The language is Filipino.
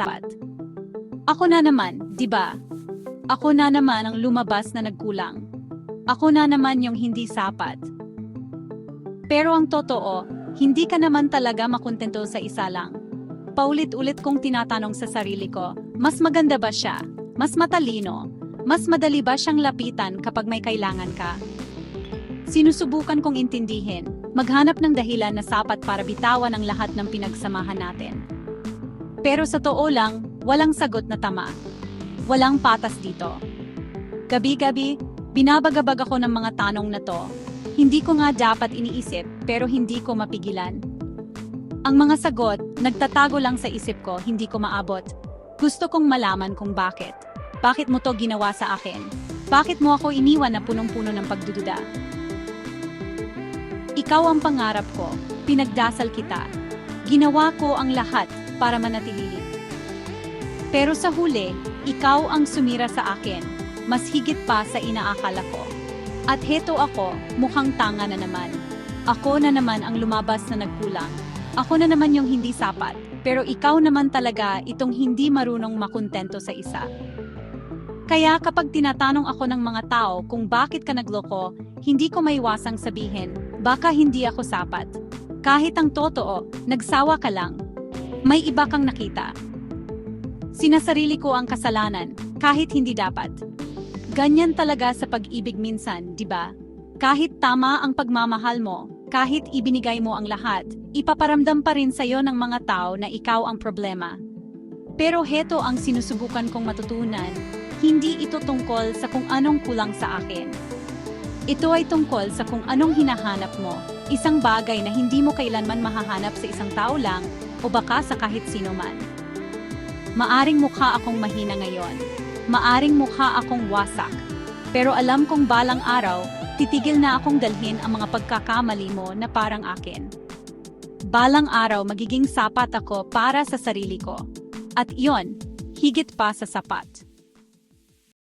sapat. Ako na naman, di ba? Ako na naman ang lumabas na nagkulang. Ako na naman yung hindi sapat. Pero ang totoo, hindi ka naman talaga makontento sa isa lang. Paulit-ulit kong tinatanong sa sarili ko, mas maganda ba siya? Mas matalino? Mas madali ba siyang lapitan kapag may kailangan ka? Sinusubukan kong intindihin, maghanap ng dahilan na sapat para bitawan ang lahat ng pinagsamahan natin. Pero sa totoo lang, walang sagot na tama. Walang patas dito. Gabi-gabi, binabagabag ako ng mga tanong na to. Hindi ko nga dapat iniisip, pero hindi ko mapigilan. Ang mga sagot, nagtatago lang sa isip ko, hindi ko maabot. Gusto kong malaman kung bakit. Bakit mo to ginawa sa akin? Bakit mo ako iniwan na punong-puno ng pagdududa? Ikaw ang pangarap ko, pinagdasal kita. Ginawa ko ang lahat para manatili. Pero sa huli, ikaw ang sumira sa akin, mas higit pa sa inaakala ko. At heto ako, mukhang tanga na naman. Ako na naman ang lumabas na nagkulang. Ako na naman yung hindi sapat, pero ikaw naman talaga itong hindi marunong makontento sa isa. Kaya kapag tinatanong ako ng mga tao kung bakit ka nagloko, hindi ko maiwasang sabihin, baka hindi ako sapat. Kahit ang totoo, nagsawa ka lang. May iba kang nakita. Sinasarili ko ang kasalanan, kahit hindi dapat. Ganyan talaga sa pag-ibig minsan, di ba? Kahit tama ang pagmamahal mo, kahit ibinigay mo ang lahat, ipaparamdam pa rin sa'yo ng mga tao na ikaw ang problema. Pero heto ang sinusubukan kong matutunan, hindi ito tungkol sa kung anong kulang sa akin. Ito ay tungkol sa kung anong hinahanap mo, isang bagay na hindi mo kailanman mahahanap sa isang tao lang o baka sa kahit sino man. Maaring mukha akong mahina ngayon, maaring mukha akong wasak, pero alam kong balang araw, titigil na akong dalhin ang mga pagkakamali mo na parang akin. Balang araw magiging sapat ako para sa sarili ko. At iyon, higit pa sa sapat.